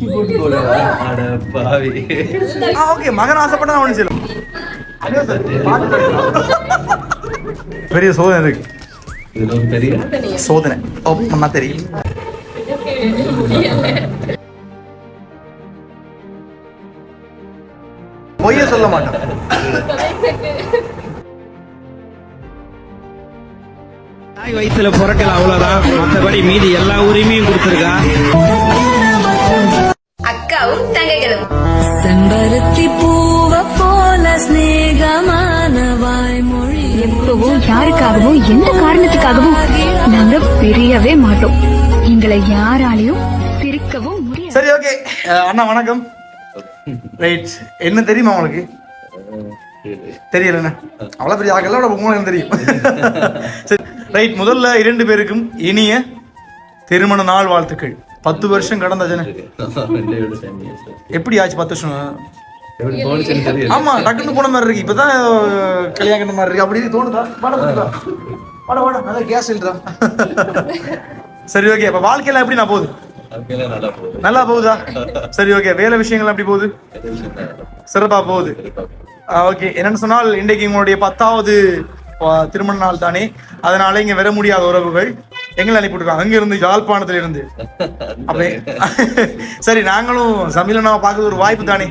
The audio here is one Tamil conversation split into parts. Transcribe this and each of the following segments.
குட்டி அட பாவி ஓகே மகன் ஆசைப்பட்டா ஒண்ணு பெரிய சோதனை இருக்கு இதுல ஒரு பெரிய சோதனை ஓ பண்ணா தெரியும். பொய்ய சொல்ல மாட்டேன். தாய் வயிற்றுல பிறக்கல அவ்வளவுதான். மற்றபடி மீதி எல்லா உரிமையும் கொடுத்துருக்கா. யாருக்காகவும் எந்த காரணத்துக்காகவும் நாங்க பிரியவே மாட்டோம். எங்களை யாராலையும் பிரிக்கவும் முடியாது. சரி ஓகே அண்ணா வணக்கம். ரைட் என்ன தெரியுமா உங்களுக்கு? தெரியலண்ணா. அவ்வளோ பெரிய ஆகல உங்களுக்கு தெரியும். சரி. ரைட் முதல்ல இரண்டு பேருக்கும் இனிய திருமண நாள் வாழ்த்துக்கள். பத்து வருஷம் கடந்த ஜன. ரெண்டையோட ten years. எப்படி ஆச்சு பத்து வருஷம்? ஆமா டக்குன்னு போன மாதிரி இருக்கு. இப்பதான் கல்யாணம் மாதிரி இருக்கு. அப்படி தோணுதா? வாட வாட வாட. நல்லா கேஸ் இல்லடா சரி ஓகே அப்ப வாழ்க்கையில எப்படி நான் போகுது? நல்லா போகுது. சரி ஓகே வேலை விஷயங்கள் எப்படி போகுது? சிறப்பா போகுது. ஓகே என்னன்னு சொன்னால் இன்றைக்கு உங்களுடைய பத்தாவது திருமண நாள் தானே? அதனால இங்க வர முடியாத உறவுகள் எங்களை அனுப்பிவிட்டுருக்காங்க அங்க இருந்து யாழ்ப்பாணத்துல இருந்து அப்படியே சரி நாங்களும் சமிலனாவை பார்க்கறது ஒரு வாய்ப்பு தானே?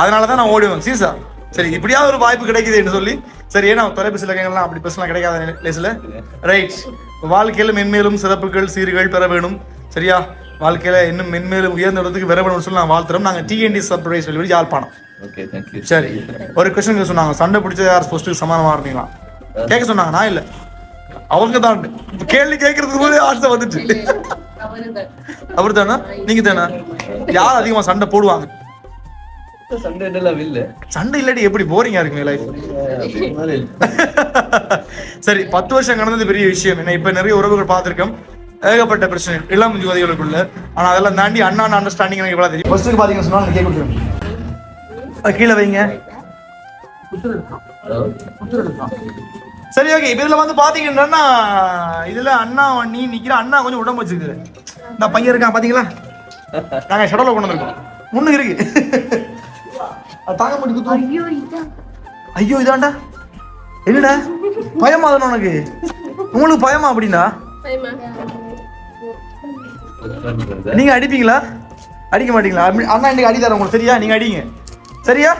அதனால தான் நான் ஓடுவேன் சீசா சரி இப்படியாவது ஒரு வாய்ப்பு கிடைக்குதுன்னு சொல்லி சரி ஏன்னா தொலைபேசி இலக்கங்கள்லாம் அப்படி பேசலாம் கிடைக்காத லேசில் ரைட் வாழ்க்கையில மென்மேலும் சிறப்புகள் சீர்கள் பெற வேணும். சரியா? வாழ்க்கையில இன்னும் மென்மேலும் உயர்ந்த இடத்துக்கு வர வேணும்னு சொல்லி நான் வாழ்த்துறோம். நாங்கள் டிஎன்டி சர்ப்ரைஸ் சொல்லி யாழ்ப்பாணம். சரி ஒரு கொஸ்டின் சொன்னாங்க. சண்டை பிடிச்ச யார் ஃபர்ஸ்ட் சமாதானமா இருந்தீங்களா? கேட்க சொன்னாங்க நான் இல்ல. அவங்க தான் கேள்வி கேட்கறதுக்கு போதே ஆசை வந்துட்டு அவர் தானா நீங்க தானா யார் அதிகமா சண்டை போடுவாங்க? சண்டே எல்லாம் இல்ல. சண்டை இல்லாட்டி எப்படி போரிங்கா இருக்குங்க லைஃப். சரி பத்து வருஷம் கடந்தது பெரிய விஷயம். என்ன இப்ப நிறைய உறவுகள் பார்த்திருக்கோம். ஏகப்பட்ட பிரச்சனை. இளம் யுவதிகளுக்குள்ள ஆனா அதெல்லாம் தாண்டி அண்ணா அண்டர்ஸ்டாண்டிங் எனக்கு எவ்வளவு தெரியும். ஃபர்ஸ்ட்டுக்கு பாத்தீங்கன்னா சொன்னா கேட்க கொடுத்துருங்க கீழே வைங்க. சரி ஓகே இப்ப இதுல வந்து பாத்தீங்கன்னா இதுல அண்ணா நீ நிக்கிற அண்ணா கொஞ்சம் உடம்பு வச்சிருக்குது இந்த பையன் இருக்கான் பாத்தீங்களா? நாங்க ஷடோல கொண்டு வந்திருக்கோம். முன்னு இருக்கு. தாங்க முடியும் ஐயோ இதாண்டா. என்னடா? பயமா தானே உனக்கு? உங்களுக்கு பயமா அப்படின்னா? நீங்க அடிப்பீங்களா? அடிக்க மாட்டீங்களா? அண்ணா இன்னைக்கு அடி தரேன் உங்களுக்கு. சரியா? நீங்க அடிங்க. சரியா?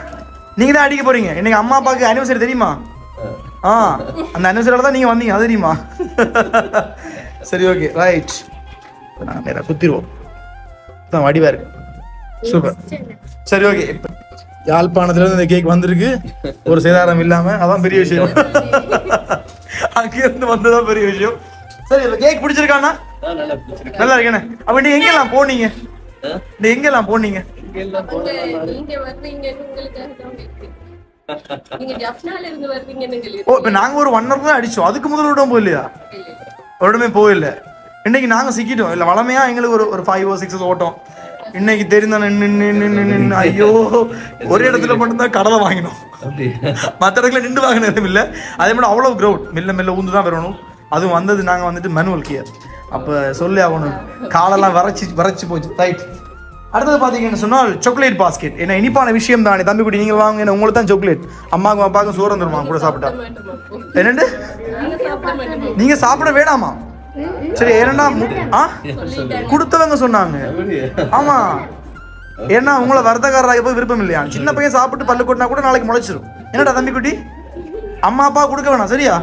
நீங்க தான் அடிக்க போறீங்க. இன்னைக்கு அம்மா அப்பாவுக்கு அனிவர்சரி தெரியுமா? ஆ அந்த அனிவர்சரியோட தான் நீங்க வந்தீங்க. அது தெரியுமா? சரி ஓகே ரைட் நான் நேரா குத்திடுவோம் தான் வடிவா இருக்கு. சூப்பர் சரி ஓகே யாழ்ப்பாணத்துல இருந்து இந்த கேக் வந்திருக்கு. ஒரு சேதாரம் இல்லாம. அதான் பெரிய விஷயம். அங்க இருந்து வந்ததான் பெரிய விஷயம். சரி இந்த கேக் பிடிச்சிருக்கானா? ஆ, நல்லா இருக்கேனே அப்ப நீங்க எங்கெல்லாம் போனீங்க? நீ எங்கெல்லாம் போனீங்க? ஓ இப்ப நாங்க ஒரு ஒன் ஹவர் தான் அடிச்சோம். அதுக்கு முதல் விடம் போயில்லையா வருடமே போயில்ல இன்னைக்கு நாங்க சிக்கிட்டோம். இல்ல வளமையா எங்களுக்கு ஒரு ஒரு ஃபைவ் ஓ சிக்ஸ் ஓட்டம். இன்னைக்கு தெரிந்த நின்னு நின்னு நின்னு நின்னு ஐயோ ஒரே இடத்துல மட்டும்தான் கடலை வாங்கினோம். அப்படி மற்ற இடத்துல நின்று வாங்கின நேரம் இல்லை. அதே மாதிரி அவ்வளோ க்ரௌட் மெல்ல மெல்ல ஊந்து தான் வரணும். அதுவும் வந்தது நாங்கள் வந்துட்டு மேனுவல் கியர் அப்போ சொல்லி ஆகணும். காலெல்லாம் வரைச்சி வரைச்சி போச்சு. ரைட் அடுத்தது பார்த்தீங்கன்னு சொன்னால் சாக்லேட் பாஸ்கெட் என்ன இனிப்பான விஷயம் தானே. தம்பி குடி நீங்கள் வாங்க. என்ன உங்களுக்கு தான் சாக்லேட் அம்மாவுக்கும் அப்பாவுக்கும் சோறு வந்துருமா கூட சாப்பிட்டா. என்னண்டு நாங்க சாப்பிட மாட்டோமா நீங்க சாப்பிட வேணாமா சரி ஏன்னா ஆ? கொடுத்தவங்க சொன்னாங்க. ஆமா. ஏன்னா உங்களை வர்த்தகாரராக போய் விருப்பம் இல்லையா? சின்ன பையன் சாப்பிட்டு பல்லு கொட்டினா கூட நாளைக்கு முளைச்சிரும். என்னடா தம்பி குட்டி? அம்மா அப்பா கொடுக்க வேணாம் சரியா?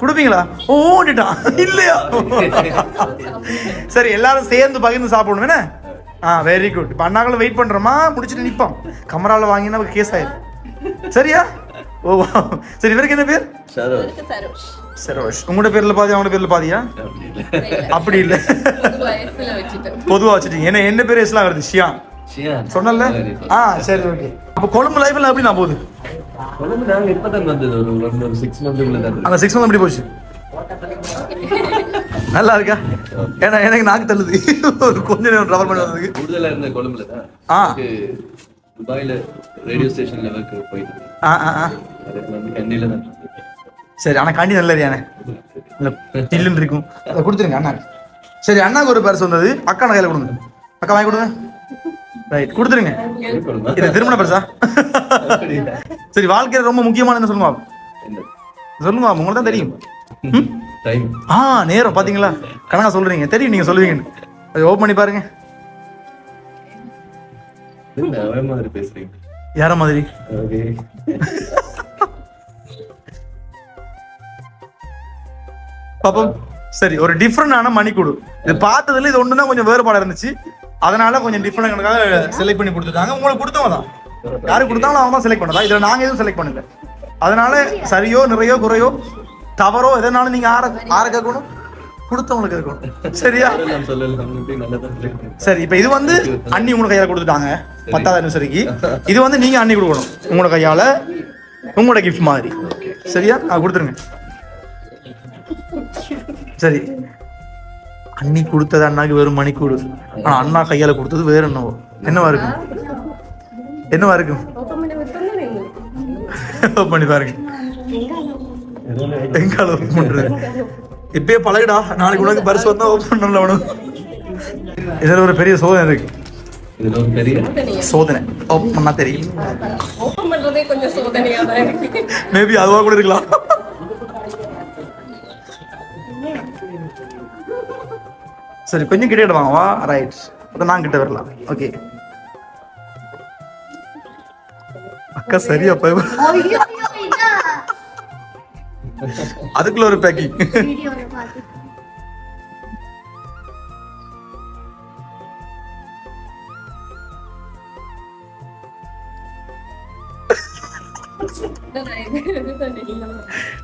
கொடுப்பீங்களா? ஓ ஓடிட்டான் இல்லையா? சரி எல்லாரும் சேர்ந்து பகிர்ந்து சாப்பிடணும் என்ன? ஆ வெரி குட் இப்போ அண்ணாக்களும் வெயிட் பண்றோமா? முடிச்சுட்டு நிப்போம். கமரால வாங்கினா கேஸ் ஆயிரும். சரியா? ஓ சரி இவருக்கு என்ன பேர்? சரோஜ். சரோஷ். உங்களோட பேர்ல பாதி அவங்களோட பேர்ல பாதியா? அப்படி இல்ல. பொதுவா வச்சுட்டீங்க. என்ன என்ன பேர் எஸ்லாம் வருது? ஷியான். ஷியான். சொன்னல. ஆ சரி ஓகே அப்ப கொழும்பு லைஃப்ல எப்படி நான் போகுது? கொழும்பு நாங்க இப்பதான் வந்தது. ஒரு ஒரு சிக்ஸ் தான் அந்த சிக்ஸ் மந்த் எப்படி போச்சு? நல்லா இருக்கா? ஏன்னா எனக்கு நாக்கு தள்ளுது. ஒரு கொஞ்ச நேரம் ட்ராவல் பண்ணி வந்ததுக்கு கூடுதலா இருந்த கொழும்புல தான். ஆ. துபாயில ரேடியோ ஸ்டேஷன் லெவலுக்கு போயிட்டு ஆ ஆ ஆ. அதுக்கு வந்து கண்டியில தான். சரி ஆனா காண்டி நல்லது இல்ல டில்லுன்னு இருக்கும். அதை கொடுத்துருங்க அண்ணா. சரி அண்ணாக்கு ஒரு பரிசு வந்தது. அக்கா கையில கொடுங்க. அக்கா வாங்கி கொடுங்க. ரைட் கொடுத்துருங்க? இது திருமண பரிசா? சரி வாழ்க்கையில ரொம்ப முக்கியமானது சொல்லுங்க? சொல்லுங்க உங்களுக்கு தான் தெரியும். ஆ நேரம் பாத்தீங்களா? கணக்கா சொல்றீங்க. தெரியும் நீங்க சொல்லுவீங்கன்னு. அதை ஓப்பன் பண்ணி பாருங்க. யார மாதிரி? அப்போ சரி ஒரு டிஃப்ரெண்டான மணிக்கூடு இது பார்த்ததுல இது ஒண்ணுதான் கொஞ்சம் வேறுபாடு இருந்துச்சு. அதனால கொஞ்சம் டிஃப்ரெண்ட் கணக்காக செலக்ட் பண்ணி கொடுத்துருக்காங்க உங்களுக்கு கொடுத்தவங்க தான். யாரு கொடுத்தாலும் அவங்க தான் செலக்ட் பண்ணதா? இதுல நாங்க எதுவும் செலக்ட் பண்ணல. அதனால சரியோ நிறையோ குறையோ தவறோ எதனாலும் நீங்க ஆற ஆற கேட்கணும்? கொடுத்தவங்களுக்கு இருக்கணும் சரியா? சரி இப்ப இது வந்து அண்ணி உங்களுக்கு கையால கொடுத்துட்டாங்க. பத்தாவது அனுசரிக்கு இது வந்து நீங்க அண்ணி கொடுக்கணும். உங்களோட கையால உங்களோட கிஃப்ட் மாதிரி. சரியா? கொடுத்துருங்க. சரி. அண்ணி கொடுத்தது அண்ணாக்கு வெறும் மணிக்கூடு ஆனா அண்ணா கையால கொடுத்தது வேற என்னவோ. என்னவா இருக்கும்? என்னவா இருக்கும்? பண்ணி பாருங்க. எங்கால ஓப்பன் பண்றது? இப்பயே பழகுடா. நாளைக்கு உனக்கு பரிசு வந்தா ஓப்பன் பண்ணல உனக்கு இதுல ஒரு பெரிய சோதனை இருக்கு. இதுல ஒரு பெரிய சோதனையா சோதனை. ஓப்பன் பண்ணா தெரியும். மேபி அதுவா கூட இருக்கலாம். சரி கொஞ்சம் கிட்ட வாங்கவா ரைட் அப்ப நான் கிட்ட வரலாம். ஓகே அக்கா சரியா போய் அதுக்குள்ள ஒரு பேக்கிங்.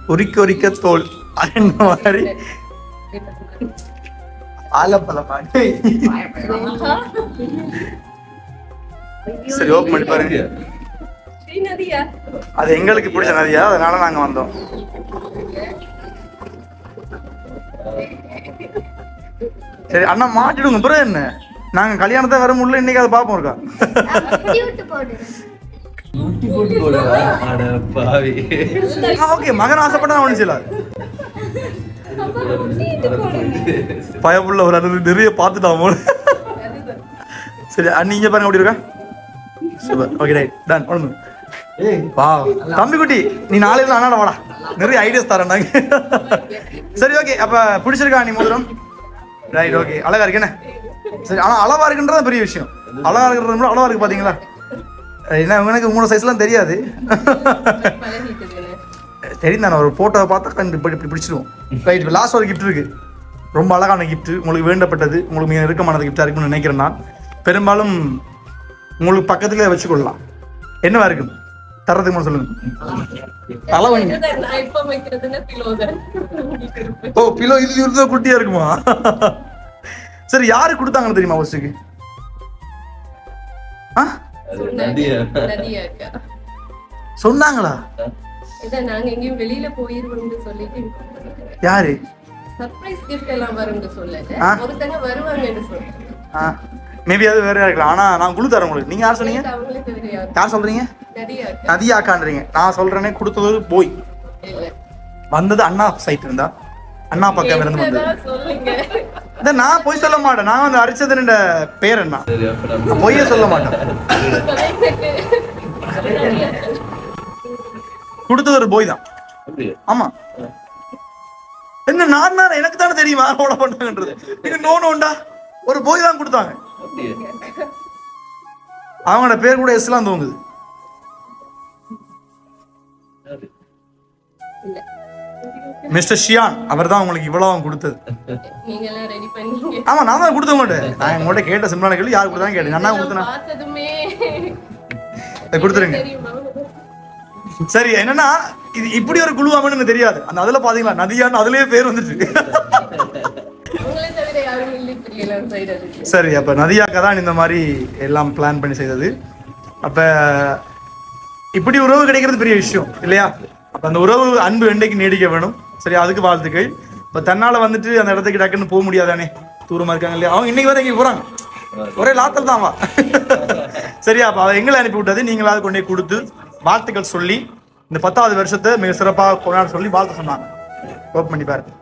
உரிக்க உரிக்க தோல். அந்த மாதிரி? சரி ஓப்பன் பண்ணி பாருங்க. அது எங்களுக்கு பிடிச்ச நதியா? அதனால நாங்க வந்தோம். சரி அண்ணா மாட்டிடுங்க பிறகு என்ன? நாங்க கல்யாணத்தை வர முடியல இன்னைக்கு அதை பார்ப்போம் இருக்கா? ஊட்டி போட்டு போடவா? அட பாவி. ஓகே மகன் ஆசைப்பட்டா ஒண்ணு பயப்புள்ள ஒரு அது நிறைய பார்த்துட்டான் போல சரி அண்ணி இங்க பாருங்க அப்படி இருக்கா? சூப்பர். ஓகே ரைட் டன் ஒன்று வா தம்பி குட்டி நீ நாளையில அண்ணாட வாடா. நிறைய ஐடியாஸ் தரேன்டாங்க சரி ஓகே அப்ப பிடிச்சிருக்கா நீ மோதிரம்? ரைட் ஓகே அழகா இருக்கு என்ன? சரி ஆனா அளவா இருக்குன்றது பெரிய விஷயம். அழகா இருக்கிறது கூட அளவா இருக்கு பாத்தீங்களா? என்ன எனக்கு உங்களோட சைஸ்லாம் தெரியாது. பழகிட்டதுன்னு தெரியும் தானே ஒரு போட்டோவை பார்த்தா கண்டு இப்படி இப்படி பிடிச்சிருவோம் ரைட் லாஸ்ட் ஒரு கிஃப்ட் இருக்கு. ரொம்ப அழகான gift உங்களுக்கு வேண்டப்பட்டது உங்களுக்கு மிக நெருக்கமானது கிஃப்டாக இருக்கும்னு நினைக்கிறேன் நான். பெரும்பாலும் உங்களுக்கு பக்கத்துலேயே வச்சுக்கொள்ளலாம். என்னவா இருக்கும்? தரதுக்கு மட்டும் சொல்லுங்க. இப்ப இருக்கு. ஓ பிலோ இது இருந்தா குட்டியா இருக்குமா? சரி யாரு கொடுத்தாங்கன்னு தெரியுமா ஃபர்ஸ்ட்டுக்கு சொன்னாங்களா? இதான் நாங்க எங்கேயும் வெளியில போயிருவோம்னு சொல்லிட்டு inform பண்ணிக்கிறேன். யாரு? சர்ப்ரைஸ் கிஃப்ட் எல்லாம் வரும்னு சொல்லல. ஒருத்தங்க வருவாங்கன்னு சொல்றேன் மேபி அது வேற இருக்கலாம் ஆனா நான் குழு தரேன் உங்களுக்கு. நீங்க யார் சொன்னீங்க? யாரு? சொல்றீங்க? நதியாக்கான்றீங்க. நான் சொல்றேனே கொடுத்தது போய். வந்தது அண்ணா சைட் இருந்தா? அண்ணா பக்கம் இருந்து வந்தது. நான் பொய் சொல்ல மாட்டேன். நான் வந்து அரிச்சது பேர் என்ன? பொய்யே சொல்ல மாட்டேன். கொடுத்தது ஒரு போய் தான். அப்படியா? ஆமா. என்ன நான் தான் எனக்கு தானே தெரியும் யாரோட பண்ணாங்கன்றது நீங்க நோ நோண்டா ஒரு போய் தான் கொடுத்தாங்க. அப்படியா? அவங்களோட பேர் கூட எஸ்லாம் தோங்குது யாரு? இல்ல மிஸ்டர் ஷியான் அவர் தான் உங்களுக்கு இவ்வளவு கொடுத்தது. நீங்க எல்லாம் ரெடி பண்ணீங்க. ஆமா நான் தான் கொடுத்தேன் உங்கள்கிட்ட நான் உங்கள்கிட்ட கேட்ட சிம்பிளான கேள்வி யார் கொடுத்தாங்க கேட்டேன் அண்ணா கொடுத்தேன்? கொடுத்துருங்க. தெரியுமா? சரி என்னன்னா இது இப்படி ஒரு குழு அமைன்னு தெரியாது. அந்த அதுல பாத்தீங்களா? நதியான்னு அதுலயே பேர் வந்துட்டு சரி அப்ப நதியாக்கா தான் இந்த மாதிரி எல்லாம் பிளான் பண்ணி செய்தது. அப்ப இப்படி உறவு கிடைக்கிறது பெரிய விஷயம் இல்லையா? அப்ப அந்த உறவு அன்பு என்றைக்கு நீடிக்க வேணும்? சரி அதுக்கு வாழ்த்துக்கள். இப்ப தன்னால வந்துட்டு அந்த இடத்துக்கு டக்குன்னு போக முடியாதானே? தூரமா இருக்காங்க இல்லையா? அவங்க இன்னைக்கு வரை இங்க போறாங்க. ஒரே லாத்தல் தான் வா சரியா அப்ப எங்களை அனுப்பி விட்டது. நீங்களாவது கொண்டே கொடுத்து வாழ்த்துக்கள் சொல்லி இந்த பத்தாவது வருஷத்தை மிக சிறப்பாக கொண்டாட சொல்லி வாழ்த்து சொன்னாங்க. ஓப்பன் பண்ணி பாருங்க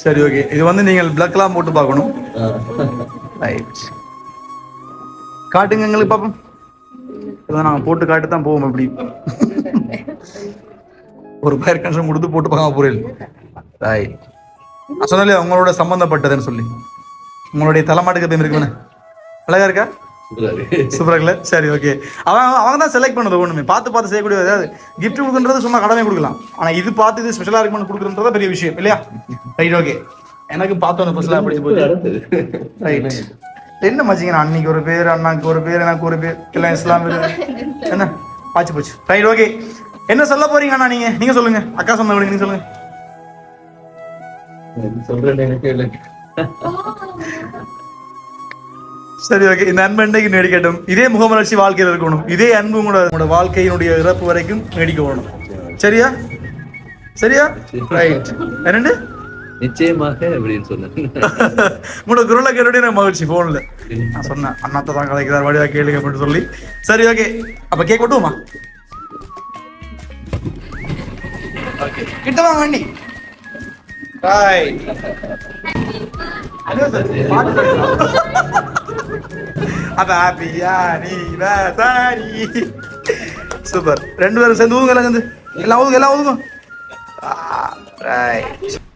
சரி ஓகே இது வந்து நீங்கள் பிளக்லாம் போட்டு பார்க்கணும். ரைட் காட்டுங்க எங்களுக்கு பாப்போம். இதான் நாங்கள் போட்டு காட்டு தான் போவோம் அப்படி. ஒரு பயிர் கன்சம் கொடுத்து போட்டு பார்க்காம புரியல ரைட் சொன்னாலே அவங்களோட சம்பந்தப்பட்டதுன்னு சொல்லி. உங்களுடைய தலைமாட்டுக்கு எப்பயும் இருக்குன்னு அழகா இருக்கா? சூப்பரா இருக்குல்ல? சரி ஓகே அவன் அவங்க தான் செலக்ட் பண்ணது ஒண்ணுமே. பார்த்து பார்த்து செய்யக்கூடிய அதாவது கிஃப்ட் கொடுக்குறது சும்மா கடமை கொடுக்கலாம். ஆனா இது பார்த்து இது ஸ்பெஷலா இருக்குன்னு கொடுக்குறதுன்றத பெரிய விஷயம் இல்லையா? ரைட் ஓகே எனக்கு பார்த்தோன்னு ஸ்பெஷலா பிடிச்சி போச்சு. ரைட் என்ன மச்சிங்கண்ணா அன்னைக்கு ஒரு பேர் அண்ணாக்கு ஒரு பேர் எனக்கு ஒரு பேர் எல்லாம் இஸ்லாம் என்ன? ஆச்சு போச்சு. ரைட் ஓகே என்ன சொல்ல போறீங்க அண்ணா நீங்க? நீங்க சொல்லுங்க. அக்கா சொன்ன நீங்க சொல்லுங்க. சொல்றேன் எனக்கு இல்லை. சரி ஓகே இந்த அன்பு இன்றைக்கு நீடிக்கட்டும்? இதே முகமலர்ச்சி வாழ்க்கையில் இருக்கணும். இதே அன்பு உங்களோட வாழ்க்கையினுடைய இறப்பு வரைக்கும் நீடிக்க வேணும். சரியா? சரியா? ரைட் என்னண்டு? நிச்சயமாக அப்படின்னு சொன்னேன். உங்களோட குரலை கேட்டுட்டு எனக்கு மகிழ்ச்சி போன்ல நான் சொன்னேன் அண்ணாத்த தான் கதைக்கிறார் வடிவா கேளுங்க அப்படின்னு சொல்லி. சரி ஓகே அப்ப கேக் கொட்டுவோமா? ஓகே கிட்ட வாங்க வண்டி. ரைட் அப்ப ஹாப்பியா நீ சாரி சூப்பர் ரெண்டு பேரும் சேர்ந்து ஊதுங்க எல்லாம் ஊதுங்க எல்லாம் ஊதுங்க. ரைட்